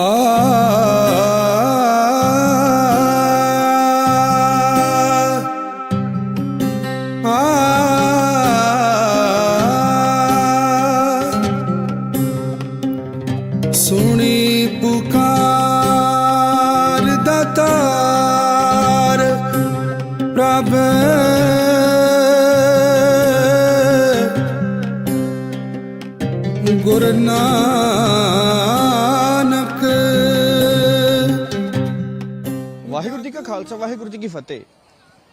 啊。ਜੀ ਕਾ ਖਾਲਸਾ, ਵਾਹਿਗੁਰੂ ਜੀ ਕੀ ਫਤਿਹ।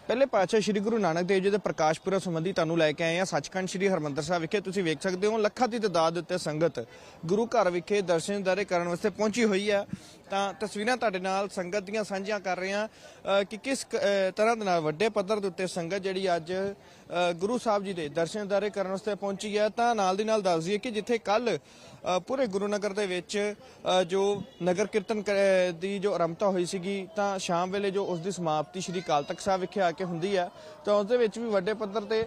ਪਹਿਲੇ ਪਾਤਸ਼ਾਹ ਸ੍ਰੀ ਗੁਰੂ ਨਾਨਕ ਦੇਵ ਜੀ ਦੇ ਪ੍ਰਕਾਸ਼ ਪੁਰਬ ਸੰਬੰਧੀ ਤੁਹਾਨੂੰ ਲੈ ਕੇ ਆਏ ਹਾਂ ਸੱਚਖੰਡ ਸ੍ਰੀ ਹਰਮੰਦਰ ਸਾਹਿਬ ਵਿਖੇ। ਤੁਸੀਂ ਵੇਖ ਸਕਦੇ ਹੋ ਲੱਖਾਂ ਦੀ ਤਦਾਦ ਉੱਤੇ ਸੰਗਤ ਗੁਰੂ ਘਰ ਵਿਖੇ ਦਰਸ਼ਨ ਦਾਰੇ ਕਰਨ ਵਾਸਤੇ ਪਹੁੰਚੀ ਹੋਈ ਹੈ। ਤਾਂ ਤਸਵੀਰਾਂ ਤੁਹਾਡੇ ਨਾਲ ਸੰਗਤ ਦੀਆਂ ਸਾਂਝੀਆਂ ਕਰ ਰਹੇ ਹਾਂ ਕਿ ਕਿਸ ਤਰ੍ਹਾਂ ਦੇ ਨਾਲ ਵੱਡੇ ਪੱਧਰ ਦੇ ਉੱਤੇ ਸੰਗਤ ਜਿਹੜੀ ਅੱਜ ਗੁਰੂ ਸਾਹਿਬ ਜੀ ਦੇ ਦਰਸ਼ਨ ਦਾਰੇ ਕਰਨ ਵਾਸਤੇ ਪਹੁੰਚੀ ਹੈ। ਤਾਂ ਨਾਲ ਦੀ ਨਾਲ ਦੱਸ ਦਈਏ ਕਿ ਜਿੱਥੇ ਕੱਲ ਪੂਰੇ ਗੁਰੂ ਨਗਰ ਦੇ ਵਿੱਚ ਜੋ ਨਗਰ ਕੀਰਤਨ ਕ- ਦੀ ਜੋ ਆਰੰਭਤਾ ਹੋਈ ਸੀਗੀ, ਤਾਂ ਸ਼ਾਮ ਵੇਲੇ ਜੋ ਉਸ ਦੀ ਸਮਾਪਤੀ ਸ੍ਰੀ ਅਕਾਲ ਤਖਤ ਸਾਹਿਬ ਵਿਖੇ ਆ ਕੇ ਹੁੰਦੀ ਆ, ਤਾਂ ਉਸ ਦੇ ਵਿੱਚ ਵੀ ਵੱਡੇ ਪੱਧਰ ਤੇ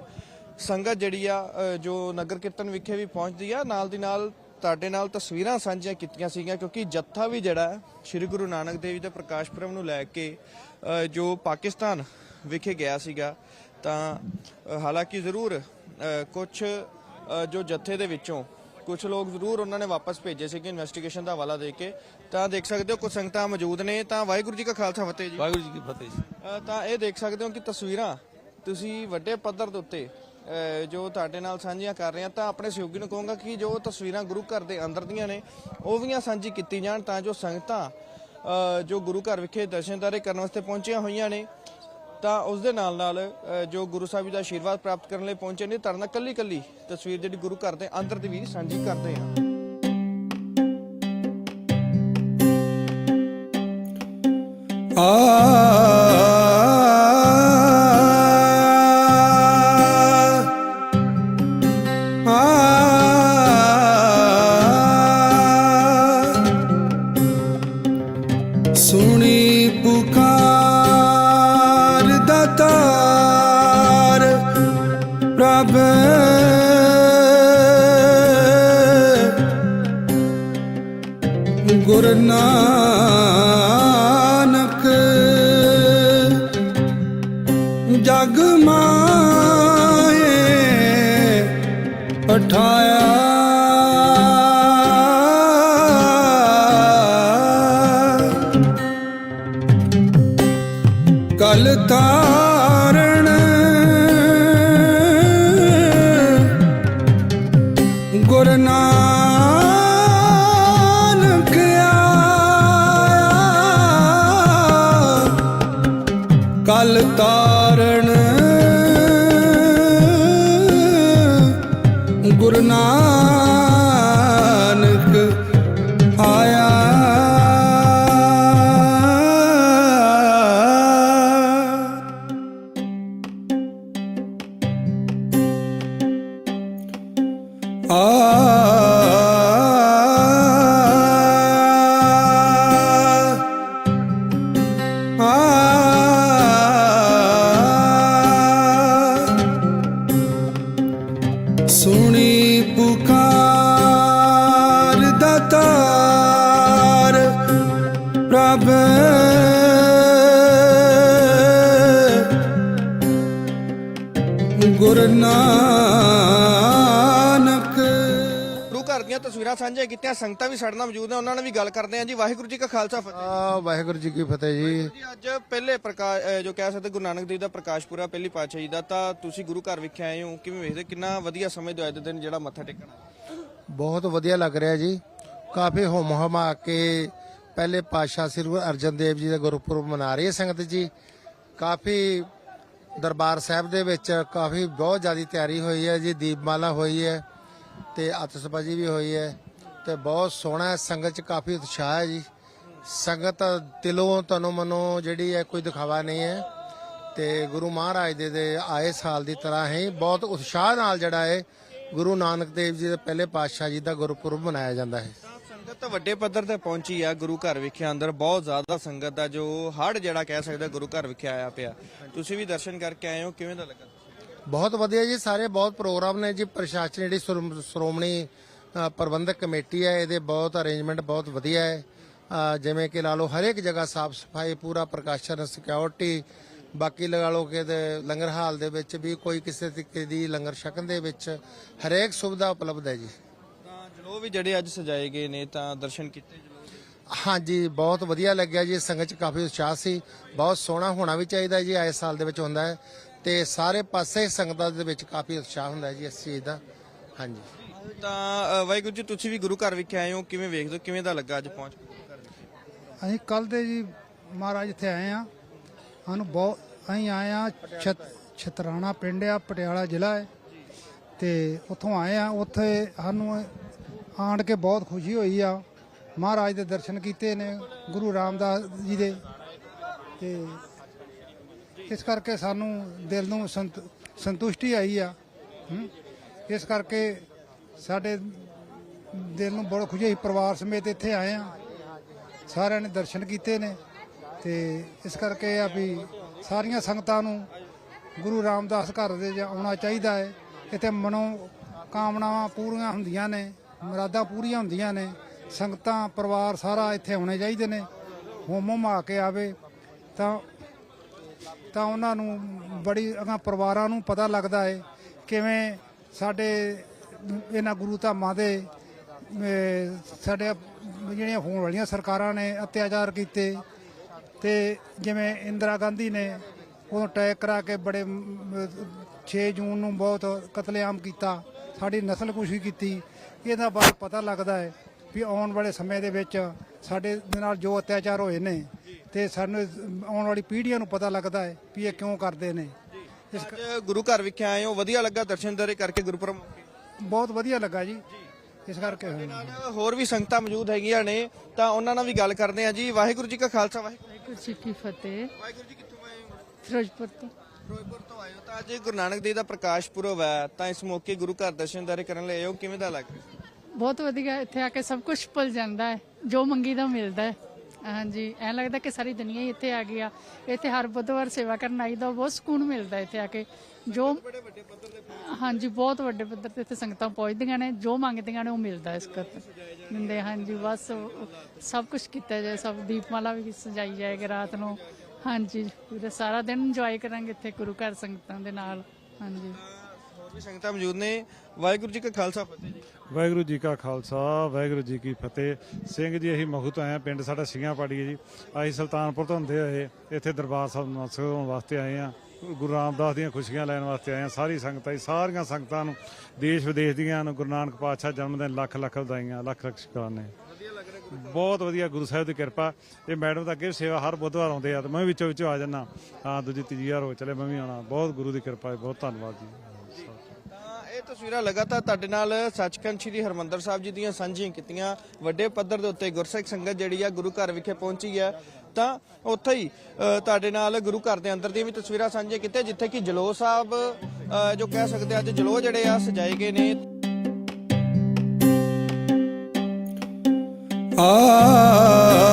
ਸੰਗਤ ਜਿਹੜੀ ਆ ਜੋ ਨਗਰ ਕੀਰਤਨ ਵਿਖੇ ਵੀ ਪਹੁੰਚਦੀ ਆ, ਨਾਲ ਦੀ ਨਾਲ ਤੁਹਾਡੇ ਨਾਲ ਤਸਵੀਰਾਂ ਸਾਂਝੀਆਂ ਕੀਤੀਆਂ ਸੀਗੀਆਂ, ਕਿਉਂਕਿ ਜੱਥਾ ਵੀ ਜਿਹੜਾ ਸ੍ਰੀ ਗੁਰੂ ਨਾਨਕ ਦੇਵ ਜੀ ਦੇ ਪ੍ਰਕਾਸ਼ ਪੁਰਬ ਨੂੰ ਲੈ ਕੇ ਜੋ ਪਾਕਿਸਤਾਨ ਵਿਖੇ ਗਿਆ ਸੀਗਾ, ਤਾਂ ਹਾਲਾਂਕਿ ਜ਼ਰੂਰ ਕੁਝ ਜੋ ਜੱਥੇ ਦੇ ਵਿੱਚੋਂ ਕੁਝ ਲੋਕ ਜ਼ਰੂਰ ਉਹਨਾਂ ਨੇ ਵਾਪਸ ਭੇਜੇ ਸੀਗੇ ਇਨਵੈਸਟੀਗੇਸ਼ਨ ਦਾ ਹਵਾਲਾ ਦੇ ਕੇ। ਤਾਂ ਦੇਖ ਸਕਦੇ ਹੋ ਕੁਝ ਸੰਗਤਾਂ ਮੌਜੂਦ ਨੇ। ਤਾਂ ਵਾਹਿਗੁਰੂ ਜੀ ਕਾ ਖਾਲਸਾ ਫਤਿਹ ਜੀ। ਵਾਹਿਗੁਰੂ ਜੀ ਕੀ ਫਤਿਹ ਜੀ। ਅ, ਤਾਂ ਇਹ ਦੇਖ ਸਕਦੇ ਹੋ ਕਿ ਤਸਵੀਰਾਂ ਤੁਸੀਂ ਵੱਡੇ ਪੱਧਰ ਦੇ ਉੱਤੇ ਅ, ਜੋ ਤੁਹਾਡੇ ਨਾਲ ਸਾਂਝੀਆਂ ਕਰ ਰਹੇ ਹਾਂ ਤਾਂ ਆਪਣੇ ਸਹਿਯੋਗੀ ਨੂੰ ਕਹੂੰਗਾ ਕਿ ਜੋ ਤਸਵੀਰਾਂ ਗੁਰੂ ਘਰ ਦੇ ਅੰਦਰ ਦੀਆਂ ਨੇ ਉਹ ਵੀਆਂ ਸਾਂਝੀ ਕੀਤੀ ਜਾਣ ਤਾਂ ਜੋ ਸੰਗਤਾਂ ਅ, ਜੋ ਗੁਰੂ ਘਰ ਵਿਖੇ ਦਰਸ਼ਨਦਾਰੇ ਕਰਨ ਵਾਸਤੇ ਪਹੁੰਚੀਆਂ ਹੋਈਆਂ ਨੇ। ਤਾਂ ਉਸ ਦੇ ਨਾਲ ਨਾਲ ਅ, ਜੋ ਗੁਰੂ ਸਾਹਿਬ ਜੀ ਦਾ ਆਸ਼ੀਰਵਾਦ ਪ੍ਰਾਪਤ ਕਰਨ ਲਈ ਪਹੁੰਚੇ ਨੇ ਤਰਨਾ ਕੱਲੀ ਕੱਲੀ ਤਸਵੀਰ ਜਿਹੜੀ ਗੁਰੂ ਘਰ ਦੇ ਅੰਦਰ ਦੀ ਵੀ ਸਾਂਝੀ ਕਰਦੇ ਹਾਂ। ਸੁਣੀ rubber ਕਲ ਤਾਰਣ ਗੁਰ ਨਾਨਕ ਸੁਣੀ ਤਸਵੀਰਾਂ ਸਾਂਝੀਆਂ ਕੀਤੀਆਂ ਸੰਗਤਾਂ ਵੀ ਸਾਡੇ ਨਾਲ ਮੌਜੂਦ ਨੇ ਉਹਨਾਂ ਨਾਲ ਵੀ ਗੱਲ ਕਰਦੇ ਹਾਂ ਜੀ। ਵਾਹਿਗੁਰੂ ਜੀ ਕਾ ਖਾਲਸਾ ਫਤਿਹ। ਆ ਵਾਹਿਗੁਰੂ ਜੀ ਕੀ ਫਤਿਹ ਜੀ। ਜੀ ਅੱਜ ਪਹਿਲੇ ਪ੍ਰਕਾਸ਼ ਜੋ ਕਹਿ ਸਕਦੇ ਗੁਰੂ ਨਾਨਕ ਦੇਵ ਦਾ ਪ੍ਰਕਾਸ਼ ਪੂਰਾ ਪਹਿਲੀ ਪਾਤਸ਼ਾਹੀ ਦਾ ਤਾਂ ਤੁਸੀਂ ਗੁਰੂ ਘਰ ਵਿਖੇ ਆਏ ਹੋ ਕਿਵੇਂ ਵੇਖਦੇ ਕਿੰਨਾ ਵਧੀਆ ਸਮੇਂ ਦੇ ਅੱਜ ਦੇ ਦਿਨ ਜਿਹੜਾ ਮੱਥਾ ਟੇਕਣਾ ਬਹੁਤ ਵਧੀਆ ਲੱਗ ਰਿਹਾ ਜੀ। ਕਾਫੀ ਹੁਮ ਹਮਾ ਕੇ ਪਹਿਲੇ ਪਾਤਸ਼ਾਹ ਸ੍ਰੀ ਗੁਰੂ ਅਰਜਨ ਦੇਵ ਜੀ ਦਾ ਗੁਰਪੁਰਬ ਮਨਾ ਰਹੀ ਹੈ ਸੰਗਤ ਜੀ। ਕਾਫੀ ਦਰਬਾਰ ਸਾਹਿਬ ਦੇ ਵਿੱਚ ਕਾਫੀ ਬਹੁਤ ਜ਼ਿਆਦਾ ਤਿਆਰੀ ਹੋਈ ਹੈ ਜੀ ਦੀਪਮਾਲਾ ਹੋਈ ਹੈ। ਤੇ ਆਤਿਸ਼ਬਾਜ਼ੀ ਵੀ ਹੋਈ ਹੈ ਤੇ ਬਹੁਤ ਸੋਹਣਾ ਹੈ, ਸੰਗਤ 'ਚ ਕਾਫੀ ਉਤਸ਼ਾਹ ਹੈ ਜੀ। ਸੰਗਤ ਦਿਲੋਂ ਤਨੋਂ ਮਨੋਂ ਜਿਹੜੀ ਹੈ ਕੋਈ ਦਿਖਾਵਾ ਨਹੀਂ ਹੈ ਤੇ ਗੁਰੂ ਮਹਾਰਾਜ ਦੇ ਦੇ ਆਏ ਸਾਲ ਦੀ ਤਰ੍ਹਾਂ ਹੀ ਬਹੁਤ ਉਤਸ਼ਾਹ ਨਾਲ ਜਿਹੜਾ ਹੈ ਗੁਰੂ ਨਾਨਕ ਦੇਵ ਜੀ ਦੇ ਪਹਿਲੇ ਪਾਤਸ਼ਾਹ ਜੀ ਦਾ ਗੁਰਪੁਰਬ ਮਨਾਇਆ ਜਾਂਦਾ ਹੈ। ਸੰਗਤ ਤਾਂ ਵੱਡੇ ਪੱਧਰ ਤੇ ਪਹੁੰਚੀ ਆ, ਗੁਰੂ ਘਰ ਵਿਖੇ ਅੰਦਰ ਬਹੁਤ ਜ਼ਿਆਦਾ ਸੰਗਤ ਦਾ ਜੋ ਹੜ ਜਿਹੜਾ ਕਹਿ ਸਕਦੇ ਗੁਰੂ ਘਰ ਵਿਖੇ ਆਇਆ ਪਿਆ। ਤੁਸੀਂ ਵੀ ਦਰਸ਼ਨ ਕਰਕੇ ਆਏ ਹੋ, ਕਿਵੇਂ ਦਾ ਲੱਗਾ? ਬਹੁਤ ਵਧੀਆ ਜੀ ਸਾਰੇ ਬਹੁਤ ਪ੍ਰੋਗਰਾਮ ਨੇ ਜੀ ਪ੍ਰਸ਼ਾਸਨ ਜਿਹੜੀ ਸ਼੍ਰੋ- ਸ਼੍ਰੋਮਣੀ ਅ, ਪ੍ਰਬੰਧਕ ਕਮੇਟੀ ਹੈ ਇਹਦੇ ਬਹੁਤ ਅਰੇਂਜਮੈਂਟ ਬਹੁਤ ਵਧੀਆ ਹੈ। ਅ, ਜਿਵੇਂ ਕਿ ਲਾ ਲਓ ਹਰੇਕ ਜਗ੍ਹਾ ਸਾਫ਼ ਸਫ਼ਾਈ ਪੂਰਾ ਪ੍ਰਕਾਸ਼ਨ ਸਿਕਿਉਰਿਟੀ ਬਾਕੀ ਲਗਾ ਲਓ ਕਿ ਤੇ ਲੰਗਰ ਹਾਲ ਦੇ ਵਿੱਚ ਵੀ ਕੋਈ ਕਿਸੇ ਤਰੀਕੇ ਦੀ ਲੰਗਰ ਛਕਣ ਦੇ ਵਿੱਚ ਹਰੇਕ ਸੁਵਿਧਾ ਉਪਲਬਧ ਹੈ ਜੀ। ਤਾਂ ਜਲੋ ਵੀ ਜਿਹੜੇ ਅੱਜ ਸਜਾਏ ਗਏ ਨੇ ਤਾਂ ਦਰਸ਼ਨ ਕੀਤੇ ਜਲੋ ਹਾਂਜੀ ਬਹੁਤ ਵਧੀਆ ਲੱਗਿਆ ਜੀ ਸੰਗਤ ਚ ਕਾਫੀ ਉਤਸ਼ਾਹ ਸੀ ਬਹੁਤ ਸੋਹਣਾ ਹੋਣਾ ਵੀ ਚਾਹੀਦਾ ਜੀ ਆਏ ਸਾਲ ਦੇ ਵਿੱਚ ਹੁੰਦਾ ਹੈ। ਤੇ ਸਾਰੇ ਪਾਸੇ ਸੰਗਤਾਂ ਦੇ ਵਿੱਚ ਕਾਫੀ ਉਤਸ਼ਾਹ ਹੁੰਦਾ ਜੀ ਇਸ ਚੀਜ਼ ਦਾ। ਹਾਂਜੀ। ਤਾਂ ਅ, ਵਾਹਿਗੁਰੂ ਜੀ ਤੁਸੀਂ ਵੀ ਗੁਰੂ ਘਰ ਵਿਖੇ ਆਏ ਹੋ ਕਿਵੇਂ ਵੇਖਦੇ ਹੋ ਕਿਵੇਂ ਦਾ ਲੱਗਾ ਅੱਜ ਪਹੁੰਚ ਕੇ? ਅਸੀਂ ਕੱਲ ਦੇ ਜੀ ਮਹਾਰਾਜ ਇੱਥੇ ਆਏ ਆ ਸਾਨੂੰ ਬਹੁਤ ਅਸੀਂ ਆਏ ਆ ਛਤ ਛਤਰਾਣਾ ਪਿੰਡ ਆ ਪਟਿਆਲਾ ਜ਼ਿਲ੍ਹਾ ਹੈ। ਤੇ ਉੱਥੋਂ ਆਏ ਆ ਉੱਥੇ ਸਾਨੂੰ ਆਣ ਕੇ ਬਹੁਤ ਖੁਸ਼ੀ ਹੋਈ ਆ। ਮਹਾਰਾਜ ਦੇ ਦਰਸ਼ਨ ਕੀਤੇ ਨੇ ਗੁਰੂ ਰਾਮਦਾਸ ਜੀ ਦੇ। ਤੇ ਇਸ ਕਰਕੇ ਸਾਨੂੰ ਦਿਲ ਨੂੰ ਸੰਤ- ਸੰਤੁਸ਼ਟੀ ਆਈ ਆ ਇਸ ਕਰਕੇ ਸਾਡੇ ਦਿਲ ਨੂੰ ਬਹੁਤ ਖੁਸ਼ੀ ਹੋਈ। ਪਰਿਵਾਰ ਸਮੇਤ ਇੱਥੇ ਆਏ ਆ। ਸਾਰਿਆਂ ਨੇ ਦਰਸ਼ਨ ਕੀਤੇ ਨੇ ਤੇ ਇਸ ਕਰਕੇ ਆ ਵੀ ਸਾਰੀਆਂ ਸੰਗਤਾਂ ਨੂੰ ਗੁਰੂ ਰਾਮਦਾਸ ਘਰ ਦੇ ਆਉਣਾ ਚਾਹੀਦਾ ਹੈ। ਇੱਥੇ ਮਨੋ ਕਾਮਨਾਵਾਂ ਪੂਰੀਆਂ ਹੁੰਦੀਆਂ ਨੇ, ਮੁਰਾਦਾਂ ਪੂਰੀਆਂ ਹੁੰਦੀਆਂ ਨੇ। ਸੰਗਤਾਂ, ਪਰਿਵਾਰ ਸਾਰਾ ਇੱਥੇ ਆਉਣੇ ਚਾਹੀਦੇ ਨੇ। ਹੋਮ ਹਮਾ ਕੇ ਆਵੇ ਤਾਂ ਤਾਂ ਉਹਨਾਂ ਨੂੰ ਬੜੀ ਅਗਾਂ ਪਰਿਵਾਰਾਂ ਨੂੰ ਪਤਾ ਲੱਗਦਾ ਹੈ ਕਿਵੇਂ ਸਾਡੇ ਇਹਨਾਂ ਗੁਰੂ ਧਾਮਾਂ ਦੇ ਸਾਡੇ ਜਿਹੜੀਆਂ ਹੋਣ ਵਾਲੀਆਂ ਸਰਕਾਰਾਂ ਨੇ ਅਤਿਆਚਾਰ ਕੀਤੇ ਤੇ ਜਿਵੇਂ ਇੰਦਰਾ ਗਾਂਧੀ ਨੇ ਉਹ ਅਟੈਕ ਕਰਾ ਕੇ ਬੜੇ 6 ਜੂਨ ਨੂੰ ਬਹੁਤ ਕਤਲੇਆਮ ਕੀਤਾ, ਸਾਡੀ ਨਸਲ ਕੁਸ਼ੀ ਕੀਤੀ, ਇਹਦਾ ਬਾਰੇ ਪਤਾ ਲੱਗਦਾ ਹੈ ਵੀ ਆਉਣ ਵਾਲੇ ਸਮੇਂ ਦੇ ਵਿੱਚ ਸਾਡੇ ਦੇ ਨਾਲ ਜੋ ਅਤਿਆਚਾਰ ਹੋਏ ਨੇ ਤੇ ਸਾਨੂੰ ਆਉਣ ਵਾਲੀ ਪੀੜ੍ਹੀਆਂ ਨੂੰ ਪਤਾ ਲੱਗਦਾ ਹੈ ਵੀ ਇਹ ਕਿਉਂ ਕਰਦੇ ਨੇ। ਇਸ ਅੱਜ ਗੁਰੂ ਘਰ ਵਿਖੇ ਆਏ ਹੋ ਵਧੀਆ ਲੱਗਾ ਦਰਸ਼ਨ ਦਰੇ ਕਰਕੇ ਗੁਰਪੁਰਬ ਮੌਕੇ। ਬਹੁਤ ਵਧੀਆ ਲੱਗਾ ਜੀ। ਇਸ ਕਰਕੇ ਹੋਇਆ। ਨਾਲ ਹੋਰ ਵੀ ਸੰਗਤਾਂ ਮੌਜੂਦ ਹੈਗੀਆਂ ਨੇ ਤਾਂ ਉਹਨਾਂ ਨਾਲ ਵੀ ਗੱਲ ਕਰਦੇ ਆ ਜੀ। ਵਾਹਿਗੁਰੂ ਜੀ ਕਾ ਖਾਲਸਾ ਵਾਹਿਗੁਰੂ ਵਾਹਿਗੁਰੂ ਜੀ ਕੀ ਫਤਿਹ। ਵਾਹਿਗੁਰੂ ਜੀ ਕਿੱਥੋਂ ਆਏ ਹੋ? ਫਿਰੋਜ਼ਪੁਰ ਤੋਂ। ਫਿਰੋਜ਼ਪੁਰ ਤੋਂ ਆਏ ਹੋ। ਤਾਂ ਅੱਜ ਗੁਰੂ ਨਾਨਕ ਦੇਵ ਦਾ ਪ੍ਰਕਾਸ਼ ਪੁਰਬ ਹੈ ਤਾਂ ਇਸ ਮੌਕੇ ਗੁਰੂ ਘਰ ਦਰਸ਼ਨ ਦਰੇ ਕਰਨ ਲਈ ਆਏ ਹੋ। ਕਿਵੇਂ ਦਾ ਲੱਗ ਰਿਹਾ? ਬਹੁਤ ਵਧੀਆ ਇੱਥੇ ਆ ਕੇ ਸਭ ਕੁਝ ਭੁੱਲ ਜਾਂਦਾ ਹੈ। ਜੋ ਮੰਗੀ ਦਾ ਮਿਲਦਾ ਹੈ। ਹਾਂਜੀ, ਐਂ ਲੱਗਦਾ ਕਿ ਸਾਰੀ ਦੁਨੀਆ ਹੀ ਇੱਥੇ ਆ ਗਈ ਆ। ਇੱਥੇ ਹਰ ਬੁੱਧਵਾਰ ਸੇਵਾ ਕਰਨ ਆਈਦਾ ਬਹੁਤ ਸਕੂਨ ਮਿਲਦਾ ਇੱਥੇ ਆ ਕੇ। ਜੋ ਹਾਂਜੀ, ਬਹੁਤ ਵੱਡੇ ਪੱਧਰ ਤੇ ਇੱਥੇ ਸੰਗਤਾਂ ਪਹੁੰਚਦੀਆਂ ਨੇ, ਜੋ ਮੰਗਦੀਆਂ ਨੇ ਉਹ ਮਿਲਦਾ ਇਸ ਕਰ ਦਿੰਦੇ ਹਾਂਜੀ, ਬਸ ਸਭ ਕੁਝ ਕੀਤਾ ਜਾਏ, ਸਭ ਦੀਪਮਾਲਾ ਵੀ ਸਜਾਈ ਜਾਏਗੀ ਰਾਤ ਨੂੰ। ਹਾਂਜੀ, ਪੂਰਾ ਸਾਰਾ ਦਿਨ ਇੰਜੋਏ ਕਰਾਂਗੇ ਇੱਥੇ ਗੁਰੂ ਘਰ ਸੰਗਤਾਂ ਦੇ ਨਾਲ। ਹਾਂਜੀ। ਹੋਰ ਵੀ ਸੰਗਤਾਂ ਮੌਜੂਦ ਨੇ। ਵਾਹਿਗੁਰੂ ਜੀ ਕਾ ਖਾਲਸਾ, ਫਤਿਹ ਜੀ। ਵਾਹਿਗੁਰੂ ਜੀ ਕਾ ਖਾਲਸਾ, ਵਾਹਿਗੁਰੂ ਜੀ ਕੀ ਫਤਿਹ। ਸਿੰਘ ਜੀ, ਅਸੀਂ ਮਖੂ ਤੋਂ ਆਏ ਹਾਂ ਪਿੰਡ ਸਾਡਾ ਸਿੰਘਾਂ ਪਾੜੀ ਹੈ ਜੀ। ਅਸੀਂ ਸੁਲਤਾਨਪੁਰ ਤੋਂ ਹੁੰਦੇ ਹੋਏ ਇੱਥੇ ਦਰਬਾਰ ਸਾਹਿਬ ਨਮਸਕਾਰ ਹੋਣ ਵਾਸਤੇ ਆਏ ਹਾਂ। ਗੁਰੂ ਰਾਮਦਾਸ ਦੀਆਂ ਖੁਸ਼ੀਆਂ ਲੈਣ ਵਾਸਤੇ ਆਏ ਹਾਂ। ਸਾਰੀ ਸੰਗਤਾਂ ਜੀ ਸਾਰੀਆਂ ਸੰਗਤਾਂ ਨੂੰ, ਦੇਸ਼ ਵਿਦੇਸ਼ ਦੀਆਂ ਨੂੰ, ਗੁਰੂ ਨਾਨਕ ਪਾਤਸ਼ਾਹ ਜਨਮ ਦਿਨ ਲੱਖ ਲੱਖ ਵਧਾਈਆਂ, ਲੱਖ ਲੱਖ ਸ਼ੁਕਰਾਨੇ। ਬਹੁਤ ਵਧੀਆ ਗੁਰੂ ਸਾਹਿਬ ਦੀ ਕਿਰਪਾ। ਇਹ ਮੈਡਮ ਤਾਂ ਅੱਗੇ ਸੇਵਾ ਹਰ ਬੁੱਧਵਾਰ ਆਉਂਦੇ ਆ ਤੇ ਮੈਂ ਵੀ ਵਿੱਚੋਂ ਵਿੱਚੋਂ ਆ ਜਾਂਦਾ। ਹਾਂ, ਦੂਜੀ ਤੀਜੀ ਵਾਰ ਹੋ ਚਲੇ, ਮੈਂ ਵੀ ਆਉਣਾ। ਬਹੁਤ ਗੁਰੂ ਦੀ ਕਿਰਪਾ ਹੈ, ਬਹੁਤ ਧੰਨਵਾਦ ਜੀ। ਤਸਵੀਰਾਂ ਲਗਾਤਾਰ ਤੁਹਾਡੇ ਨਾਲ ਸੱਚਖੰਡ ਸ੍ਰੀ ਹਰਮੰਦਰ ਸਾਹਿਬ ਜੀ ਦੀਆਂ ਸਾਂਝੀਆਂ ਕੀਤੀਆਂ। ਵੱਡੇ ਪੱਧਰ ਦੇ ਉੱਤੇ ਗੁਰਸਿੱਖ ਸੰਗਤ ਜਿਹੜੀ ਆ ਗੁਰੂ ਘਰ ਵਿਖੇ ਪਹੁੰਚੀ ਹੈ। ਤਾਂ ਉੱਥੇ ਹੀ ਅ, ਤੁਹਾਡੇ ਨਾਲ ਗੁਰੂ ਘਰ ਦੇ ਅੰਦਰ ਦੀਆਂ ਵੀ ਤਸਵੀਰਾਂ ਸਾਂਝੀਆਂ ਕੀਤੀਆਂ ਜਿੱਥੇ ਕਿ ਜਲੋ ਸਾਹਿਬ ਅ, ਜੋ ਕਹਿ ਸਕਦੇ ਅੱਜ ਜਲੋ ਜਿਹੜੇ ਆ ਸਜਾਏ ਗਏ ਨੇ। ਆ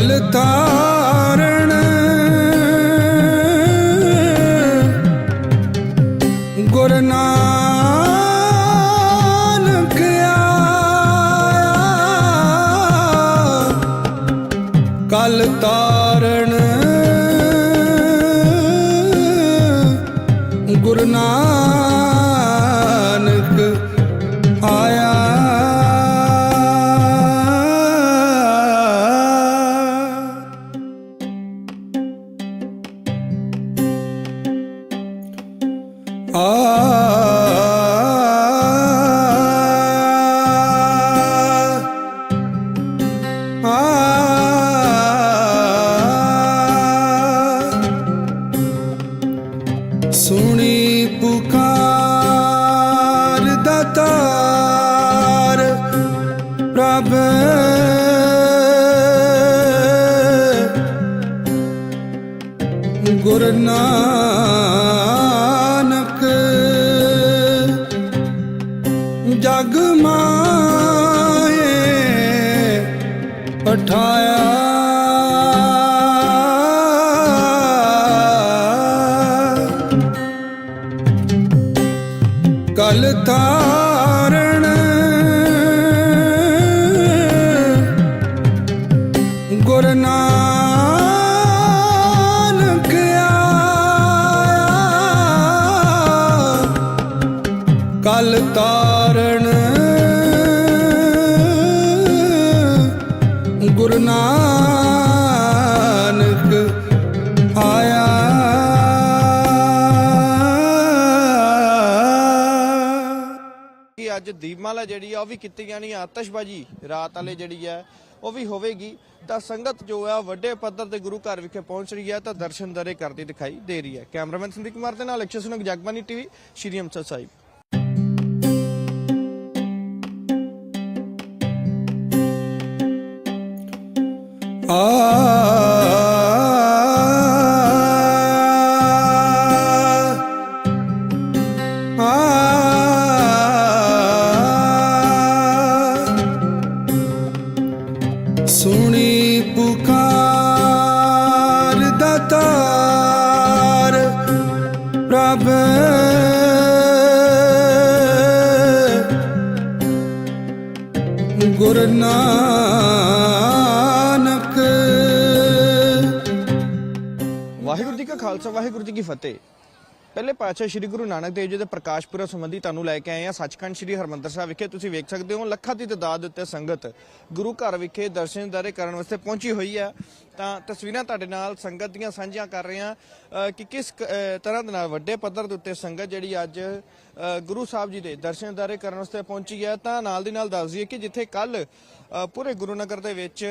ਕਲ ਤਾਰਣ ਗੁਰ ਨਾਨਕ ਆਇਆ। ਕਲ ਤਾਰਣ ਆ ਜਗ ਮਾਏ ਪਠਾਇਆ ਅੱਜ ਦੀਪਮਾਲਾ ਜਿਹੜੀ ਆ, ਉਹ ਵੀ ਕੀਤੀ ਜਾਣੀ ਆ। ਰਾਤ ਵਾਲੇ ਜਿਹੜੀ ਆ, ਉਹ ਵੀ ਹੋਵੇਗੀ। ਤਾਂ ਸੰਗਤ ਜੋ ਆ, ਵੱਡੇ ਪੱਧਰ ਤੇ ਗੁਰੂ ਘਰ ਵਿਖੇ ਪਹੁੰਚ ਰਹੀ ਹੈ ਤਾਂ ਦਰਸ਼ਨ ਦਰੇ ਕਰਦੀ ਦਿਖਾਈ ਦੇ ਰਹੀ ਹੈ ਕੈਮਰਾਮੈਨ ਸੰਦੀਪ ਕੁਮਾਰ ਦੇ ਨਾਲ ਅਕਸ਼ਰ ਸੁਨਕ ਜਗਬਾਨੀ ਟੀਵੀ, ਸ਼੍ਰੀ ਅੰਮ੍ਰਿਤਸਰ ਸਾਹਿਬ। ਆ ਖਾਲਸਾ ਵਾਹਿਗੁਰੂ ਜੀ ਕੀ ਫਤਿਹ। ਪਹਿਲੇ ਪਾਤਸ਼ਾਹ ਸ੍ਰੀ ਗੁਰੂ ਨਾਨਕ ਦੇਵ ਜੀ ਦੇ ਪ੍ਰਕਾਸ਼ ਪੁਰਬ ਸੰਬੰਧੀ ਤੁਹਾਨੂੰ ਲੈ ਕੇ ਆਏ ਹਾਂ ਸੱਚਖੰਡ ਸ੍ਰੀ ਹਰਮੰਦਰ ਸਾਹਿਬ ਵਿਖੇ। ਤੁਸੀਂ ਵੇਖ ਸਕਦੇ ਹੋ, ਲੱਖਾਂ ਦੀ ਤਦਾਦ ਉੱਤੇ ਸੰਗਤ ਗੁਰੂ ਘਰ ਵਿਖੇ ਦਰਸ਼ਨ ਦਾਰੇ ਕਰਨ ਵਾਸਤੇ ਪਹੁੰਚੀ ਹੋਈ ਹੈ। ਤਾਂ ਤਸਵੀਰਾਂ ਤੁਹਾਡੇ ਨਾਲ ਸੰਗਤ ਦੀਆਂ ਸਾਂਝੀਆਂ ਕਰ ਰਹੇ ਹਾਂ ਕਿ ਕਿਸ ਤਰ੍ਹਾਂ ਦੇ ਨਾਲ ਵੱਡੇ ਪੱਧਰ ਦੇ ਉੱਤੇ ਸੰਗਤ ਜਿਹੜੀ ਅੱਜ ਗੁਰੂ ਸਾਹਿਬ ਜੀ ਦੇ ਦਰਸ਼ਨ ਦਾਰੇ ਕਰਨ ਵਾਸਤੇ ਪਹੁੰਚੀ ਹੈ। ਤਾਂ ਨਾਲ ਦੀ ਨਾਲ ਦੱਸ ਦਈਏ ਕਿ ਜਿੱਥੇ ਕੱਲ ਪੂਰੇ ਗੁਰੂ ਨਗਰ ਦੇ ਵਿੱਚ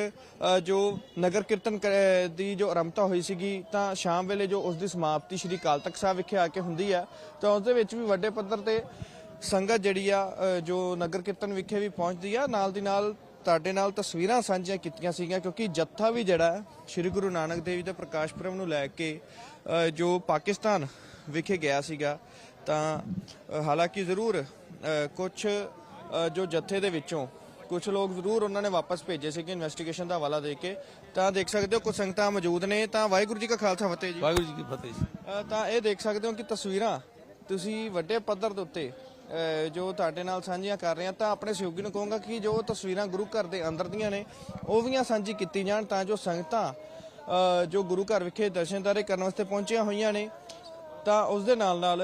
ਜੋ ਨਗਰ ਕੀਰਤਨ ਕ- ਦੀ ਜੋ ਆਰੰਭਤਾ ਹੋਈ ਸੀਗੀ, ਤਾਂ ਸ਼ਾਮ ਵੇਲੇ ਜੋ ਉਸ ਦੀ ਸਮਾਪਤੀ ਸ਼੍ਰੀ ਅਕਾਲ ਤਖਤ ਸਾਹਿਬ ਵਿਖੇ ਆ ਕੇ ਹੁੰਦੀ ਹੈ, ਤਾਂ ਉਸ ਦੇ ਵਿੱਚ ਵੀ ਵੱਡੇ ਪੱਧਰ ਤੇ ਸੰਗਤ ਜਿਹੜੀ ਆ ਜੋ ਨਗਰ ਕੀਰਤਨ ਵਿਖੇ ਵੀ ਪਹੁੰਚਦੀ ਆ। ਨਾਲ ਦੀ ਨਾਲ ਤੁਹਾਡੇ ਨਾਲ ਤਸਵੀਰਾਂ ਸਾਂਝੀਆਂ ਕੀਤੀਆਂ ਸੀਗੀਆਂ ਕਿਉਂਕਿ ਜੱਥਾ ਵੀ ਜਿਹੜਾ ਸ਼੍ਰੀ ਗੁਰੂ ਨਾਨਕ ਦੇਵ ਜੀ ਦੇ ਪ੍ਰਕਾਸ਼ ਪੁਰਬ ਨੂੰ ਲੈ ਕੇ ਜੋ ਪਾਕਿਸਤਾਨ ਵਿਖੇ ਗਿਆ ਸੀਗਾ ਤਾਂ ਹਾਲਾਂਕਿ ਜ਼ਰੂਰ ਕੁਝ ਜੋ ਜੱਥੇ ਦੇ ਵਿੱਚੋਂ ਕੁਝ ਲੋਕ ਜ਼ਰੂਰ ਉਹਨਾਂ ਨੇ ਵਾਪਸ ਭੇਜੇ ਸੀ ਕਿ ਇਨਵੈਸਟੀਗੇਸ਼ਨ ਦਾ ਹਵਾਲਾ ਦੇ ਕੇ ਤਾਂ ਦੇਖ ਸਕਦੇ ਹੋ ਕੁਝ ਸੰਗਤਾਂ ਮੌਜੂਦ ਨੇ ਤਾਂ ਵਾਹਿਗੁਰੂ ਜੀ ਕਾ ਖਾਲਸਾ ਫਤਿਹ ਜੀ। ਵਾਹਿਗੁਰੂ ਜੀ ਕੀ ਫਤਿਹ ਤਾਂ ਇਹ ਦੇਖ ਸਕਦੇ ਹੋ ਕਿ ਤਸਵੀਰਾਂ ਤੁਸੀਂ ਵੱਡੇ ਪੱਧਰ ਦੇ ਉੱਤੇ ਜੋ ਤੁਹਾਡੇ ਨਾਲ ਸਾਂਝੀਆਂ ਕਰ ਰਹੇ ਹਾਂ ਤਾਂ ਆਪਣੇ ਸਹਿਯੋਗੀ ਨੂੰ ਕਹੂੰਗਾ ਕਿ ਜੋ ਤਸਵੀਰਾਂ ਗੁਰੂ ਘਰ ਦੇ ਅੰਦਰ ਦੀਆਂ ਨੇ, ਉਹ ਵੀ ਸਾਂਝੀ ਕੀਤੀ ਜਾਣ ਤਾਂ ਜੋ ਸੰਗਤਾਂ ਜੋ ਗੁਰੂ ਘਰ ਵਿਖੇ ਦਰਸ਼ਨਦਾਰੇ ਕਰਨ ਵਾਸਤੇ ਪਹੁੰਚੀਆਂ ਹੋਈਆਂ ਨੇ, ਤਾਂ ਉਸ ਦੇ ਨਾਲ ਨਾਲ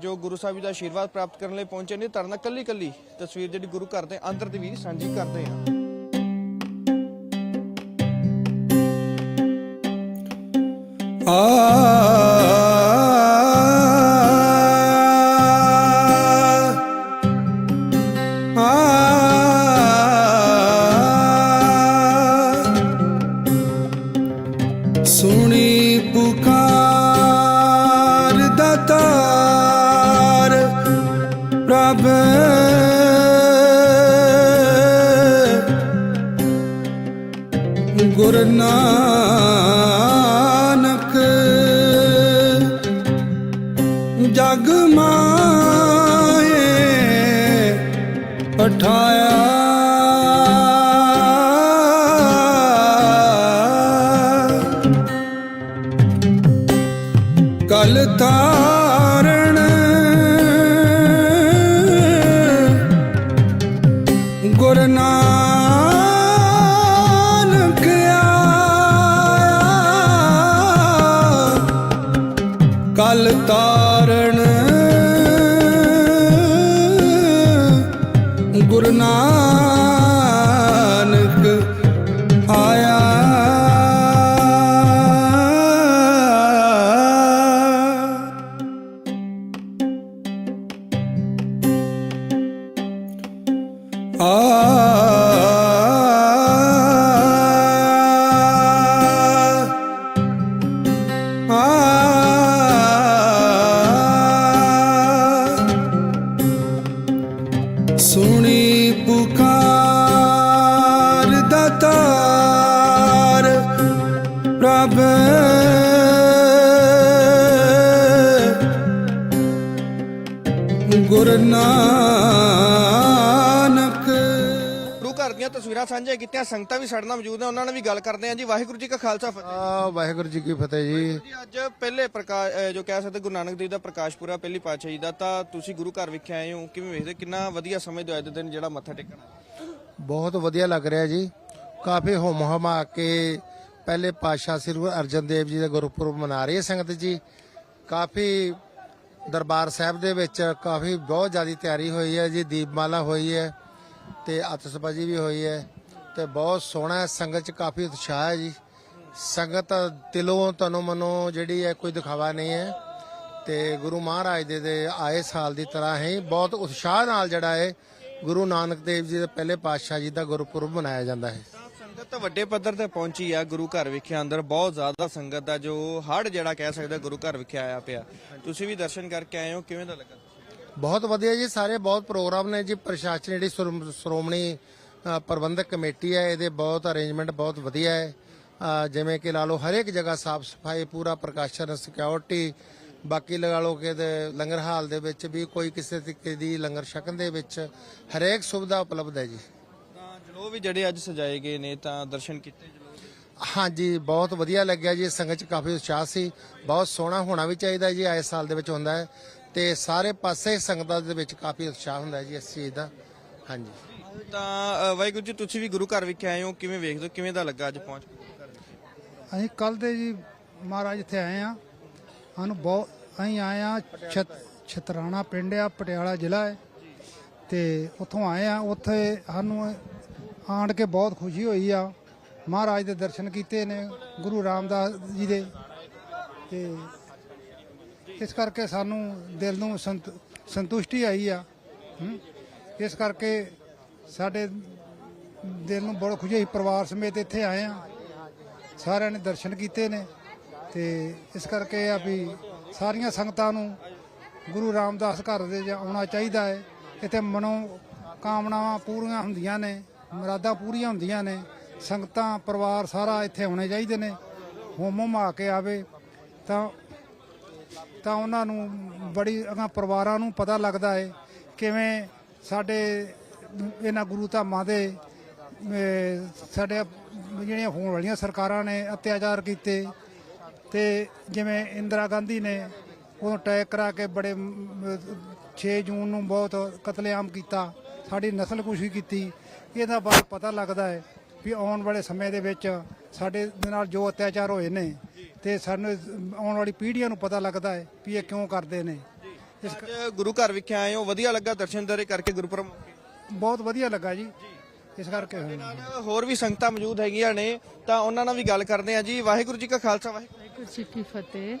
ਜੋ ਗੁਰੂ ਸਾਹਿਬ ਜੀ ਦਾ ਆਸ਼ੀਰਵਾਦ ਪ੍ਰਾਪਤ ਕਰਨ ਲਈ ਪਹੁੰਚੇ ਨੇ ਤਰਨਾ ਕੱਲੀ ਕੱਲੀ ਤਸਵੀਰ ਜਿਹੜੀ ਗੁਰੂ ਘਰ ਦੇ ਅੰਦਰ ਦੀ ਵੀ ਸਾਂਝੀ ਕਰਦੇ ਹਾਂ ਆ ਕਲ ਤਾਰਣ ਘਰ ਦੀਆਂ ਤਸਵੀਰਾਂ ਸਾਂਝੀਆਂ ਕੀਤੀਆਂ ਸੰਗਤਾਂ ਵੀ ਸਾਡੇ ਨਾਲ ਮੌਜੂਦ ਨੇ ਉਹਨਾਂ ਨਾਲ ਵੀ ਗੱਲ ਕਰਦੇ ਹਾਂ ਜੀ। ਵਾਹਿਗੁਰੂ ਜੀ ਕਾ ਖਾਲਸਾ ਫਤਿਹ। ਆ ਵਾਹਿਗੁਰੂ ਜੀ ਕੀ ਫਤਿਹ ਜੀ। ਜੀ ਅੱਜ ਪਹਿਲੇ ਪ੍ਰਕਾਸ਼ ਜੋ ਕਹਿ ਸਕਦੇ ਗੁਰੂ ਨਾਨਕ ਦੇਵ ਦਾ ਪ੍ਰਕਾਸ਼ ਪੁਰਾ ਪਹਿਲੀ ਪਾਤਸ਼ਾਹੀ ਦਾ ਤਾਂ ਤੁਸੀਂ ਗੁਰੂ ਘਰ ਵਿਖੇ ਆਏ ਹੋ ਕਿਵੇਂ ਵੇਖਦੇ ਕਿੰਨਾ ਵਧੀਆ ਸਮੇਂ ਦੇ ਅੱਜ ਦੇ ਦਿਨ ਜਿਹੜਾ ਮੱਥਾ ਟੇਕਣਾ ਬਹੁਤ ਵਧੀਆ ਲੱਗ ਰਿਹਾ ਜੀ। ਕਾਫੀ ਹੁਮ ਹਮਾ ਕੇ ਪਹਿਲੇ ਪਾਤਸ਼ਾਹ ਸ੍ਰੀ ਗੁਰੂ ਅਰਜਨ ਦੇਵ ਜੀ ਦਾ ਗੁਰਪੁਰਬ ਮਨਾ ਰਹੀ ਹੈ ਸੰਗਤ ਜੀ। ਕਾਫੀ ਦਰਬਾਰ ਸਾਹਿਬ ਦੇ ਵਿੱਚ ਕਾਫੀ ਬਹੁਤ ਜ਼ਿਆਦਾ ਤਿਆਰੀ ਹੋਈ ਹੈ ਜੀ ਦੀਪਮਾਲਾ ਹੋਈ ਹੈ। ਤੇ ਅਤਸਬਾਜੀ ਵੀ ਹੋਈ ਹੈ ਤੇ ਬਹੁਤ ਸੋਹਣਾ ਹੈ, ਸੰਗਤ 'ਚ ਕਾਫੀ ਉਤਸ਼ਾਹ ਹੈ ਜੀ। ਸੰਗਤ ਦਿਲੋਂ ਤਨੋਂ ਮਨੋਂ ਜਿਹੜੀ ਹੈ, ਕੋਈ ਦਿਖਾਵਾ ਨਹੀਂ ਹੈ। ਤੇ ਗੁਰੂ ਮਹਾਰਾਜ ਦੇ ਦੇ ਆਏ ਸਾਲ ਦੀ ਤਰ੍ਹਾਂ ਹੀ ਬਹੁਤ ਉਤਸ਼ਾਹ ਨਾਲ ਜਿਹੜਾ ਹੈ ਗੁਰੂ ਨਾਨਕ ਦੇਵ ਜੀ ਦੇ ਪਹਿਲੇ ਪਾਤਸ਼ਾਹ ਜੀ ਦਾ ਗੁਰਪੁਰਬ ਮਨਾਇਆ ਜਾਂਦਾ ਹੈ। ਤਾਂ ਸੰਗਤ ਵੱਡੇ ਪੱਧਰ ਤੇ ਪਹੁੰਚੀ ਆ, ਗੁਰੂ ਘਰ ਵਿਖੇ ਅੰਦਰ ਬਹੁਤ ਜ਼ਿਆਦਾ ਸੰਗਤ ਦਾ ਜੋ ਹੜ ਜਿਹੜਾ ਕਹਿ ਸਕਦੇ ਗੁਰੂ ਘਰ ਵਿਖੇ ਆਇਆ ਪਿਆ। ਤੁਸੀਂ ਵੀ ਦਰਸ਼ਨ ਕਰਕੇ ਆਏ ਹੋ, ਕਿਵੇਂ ਦਾ ਲੱਗਾ? ਬਹੁਤ ਵਧੀਆ ਜੀ ਸਾਰੇ ਬਹੁਤ ਪ੍ਰੋਗਰਾਮ ਨੇ ਜੀ ਪ੍ਰਸ਼ਾਸਨ ਜਿਹੜੀ ਸ਼੍ਰੋ- ਸ਼੍ਰੋਮਣੀ ਪ੍ਰਬੰਧਕ ਕਮੇਟੀ ਹੈ ਇਹਦੇ ਬਹੁਤ ਅਰੇਂਜਮੈਂਟ ਬਹੁਤ ਵਧੀਆ ਹੈ। ਜਿਵੇਂ ਕਿ ਲਾ ਲਓ ਹਰੇਕ ਜਗ੍ਹਾ ਸਾਫ਼ ਸਫ਼ਾਈ ਪੂਰਾ ਪ੍ਰਕਾਸ਼ਨ ਸਿਕਿਉਰਿਟੀ ਬਾਕੀ ਲਗਾ ਲਓ ਕਿ ਲੰਗਰ ਹਾਲ ਦੇ ਵਿੱਚ ਵੀ ਕੋਈ ਕਿਸੇ ਤਰੀਕੇ ਦੀ ਲੰਗਰ ਛਕਣ ਦੇ ਵਿੱਚ ਹਰੇਕ ਸੁਵਿਧਾ ਉਪਲਬਧ ਹੈ ਜੀ। ਤਾਂ ਜਲੋ ਵੀ ਜਿਹੜੇ ਅੱਜ ਸਜਾਏ ਗਏ ਨੇ ਤਾਂ ਦਰਸ਼ਨ ਕੀਤੇ। ਹਾਂਜੀ ਬਹੁਤ ਵਧੀਆ ਲੱਗਿਆ ਜੀ ਸੰਗਤ ਚ ਕਾਫੀ ਉਤਸ਼ਾਹ ਸੀ ਬਹੁਤ ਸੋਹਣਾ ਹੋਣਾ ਵੀ ਚਾਹੀਦਾ ਜੀ ਆਏ ਸਾਲ ਦੇ ਵਿੱਚ ਹੁੰਦਾ ਹੈ। ਤੇ ਸਾਰੇ ਪਾਸੇ ਸੰਗਤਾਂ ਦੇ ਵਿੱਚ ਕਾਫੀ ਉਤਸ਼ਾਹ ਹੁੰਦਾ ਜੀ ਇਸ ਚੀਜ਼ ਦਾ। ਹਾਂਜੀ। ਤਾਂ ਅ, ਵਾਹਿਗੁਰੂ ਜੀ ਤੁਸੀਂ ਵੀ ਗੁਰੂ ਘਰ ਵਿਖੇ ਆਏ ਹੋ ਕਿਵੇਂ ਵੇਖਦੇ ਹੋ ਕਿਵੇਂ ਦਾ ਲੱਗਾ ਅੱਜ ਪਹੁੰਚ? ਕੇ? ਅਸੀਂ ਕੱਲ ਦੇ ਜੀ ਮਹਾਰਾਜ ਇੱਥੇ ਆਏ ਆ ਸਾਨੂੰ ਬਹੁਤ ਅਸੀਂ ਆਏ ਆ ਛਤ ਛਤਰਾਣਾ ਪਿੰਡ ਆ ਪਟਿਆਲਾ ਜ਼ਿਲ੍ਹਾ ਹੈ। ਤੇ ਉੱਥੋਂ ਆਏ ਆ ਉੱਥੇ ਸਾਨੂੰ ਆਣ ਕੇ ਬਹੁਤ ਖੁਸ਼ੀ ਹੋਈ ਆ। ਮਹਾਰਾਜ ਦੇ ਦਰਸ਼ਨ ਕੀਤੇ ਨੇ ਗੁਰੂ ਰਾਮਦਾਸ ਜੀ ਦੇ। ਤੇ ਇਸ ਕਰਕੇ ਸਾਨੂੰ ਦਿਲ ਨੂੰ ਸੰਤ- ਸੰਤੁਸ਼ਟੀ ਆਈ ਆ ਇਸ ਕਰਕੇ ਸਾਡੇ ਦਿਲ ਨੂੰ ਬੜਾ ਖੁਸ਼ੀ ਹੋਈ। ਪਰਿਵਾਰ ਸਮੇਤ ਇੱਥੇ ਆਏ ਆ। ਸਾਰਿਆਂ ਨੇ ਦਰਸ਼ਨ ਕੀਤੇ ਨੇ ਤੇ ਇਸ ਕਰਕੇ ਆ ਵੀ ਸਾਰੀਆਂ ਸੰਗਤਾਂ ਨੂੰ ਗੁਰੂ ਰਾਮਦਾਸ ਘਰ ਦੇ ਆਉਣਾ ਚਾਹੀਦਾ ਹੈ। ਇੱਥੇ ਮਨੋ ਕਾਮਨਾਵਾਂ ਪੂਰੀਆਂ ਹੁੰਦੀਆਂ ਨੇ, ਮੁਰਾਦਾਂ ਪੂਰੀਆਂ ਹੁੰਦੀਆਂ ਨੇ। ਸੰਗਤਾਂ, ਪਰਿਵਾਰ ਸਾਰਾ ਇੱਥੇ ਆਉਣੇ ਚਾਹੀਦੇ ਨੇ। ਹੋਮ ਹਮਾ ਕੇ ਆਵੇ ਤਾਂ ਤਾਂ ਉਹਨਾਂ ਨੂੰ ਬੜੀ ਅਗਾਂਹ ਪਰਿਵਾਰਾਂ ਨੂੰ ਪਤਾ ਲੱਗਦਾ ਹੈ ਕਿਵੇਂ ਸਾਡੇ ਇਹਨਾਂ ਗੁਰੂ ਧਾਮਾਂ ਦੇ ਸਾਡੇ ਜਿਹੜੀਆਂ ਹੋਣ ਵਾਲੀਆਂ ਸਰਕਾਰਾਂ ਨੇ ਅਤਿਆਚਾਰ ਕੀਤੇ ਤੇ ਜਿਵੇਂ ਇੰਦਰਾ ਗਾਂਧੀ ਨੇ ਉਹ ਅਟੈਕ ਕਰਾ ਕੇ ਬੜੇ 6 ਜੂਨ ਨੂੰ ਬਹੁਤ ਕਤਲੇਆਮ ਕੀਤਾ, ਸਾਡੀ ਨਸਲ ਕੁਸ਼ੀ ਕੀਤੀ, ਇਹਦਾ ਬਾਰੇ ਪਤਾ ਲੱਗਦਾ ਹੈ ਵੀ ਆਉਣ ਵਾਲੇ ਸਮੇਂ ਦੇ ਵਿੱਚ ਸਾਡੇ ਦੇ ਨਾਲ ਜੋ ਅਤਿਆਚਾਰ ਹੋਏ ਨੇ ਤੇ ਸਾਨੂੰ ਆਉਣ ਵਾਲੀ ਪੀੜ੍ਹੀਆਂ ਨੂੰ ਪਤਾ ਲੱਗਦਾ ਹੈ ਵੀ ਇਹ ਕਿਉਂ ਕਰਦੇ ਨੇ। ਇਸ ਕ- ਅੱਜ ਗੁਰੂ ਘਰ ਵਿਖੇ ਆਏ ਹੋ ਵਧੀਆ ਲੱਗਾ ਦਰਸ਼ਨ ਦਰ ਕਰਕੇ ਗੁਰਪੁਰਬ ਬਹੁਤ ਵਧੀਆ ਲੱਗਾ ਜੀ। ਇਸ ਕਰਕੇ ਹੋਇਆ। ਨਾਲ ਹੋਰ ਵੀ ਸੰਗਤਾਂ ਮੌਜੂਦ ਹੈਗੀਆਂ ਨੇ ਤਾਂ ਉਹਨਾਂ ਨਾਲ ਵੀ ਗੱਲ ਕਰਦੇ ਆ ਜੀ। ਵਾਹਿਗੁਰੂ ਜੀ ਕਾ ਖਾਲਸਾ ਵਾਹਿਗੁਰੂ ਜੀ ਕੀ ਫਤਿਹ।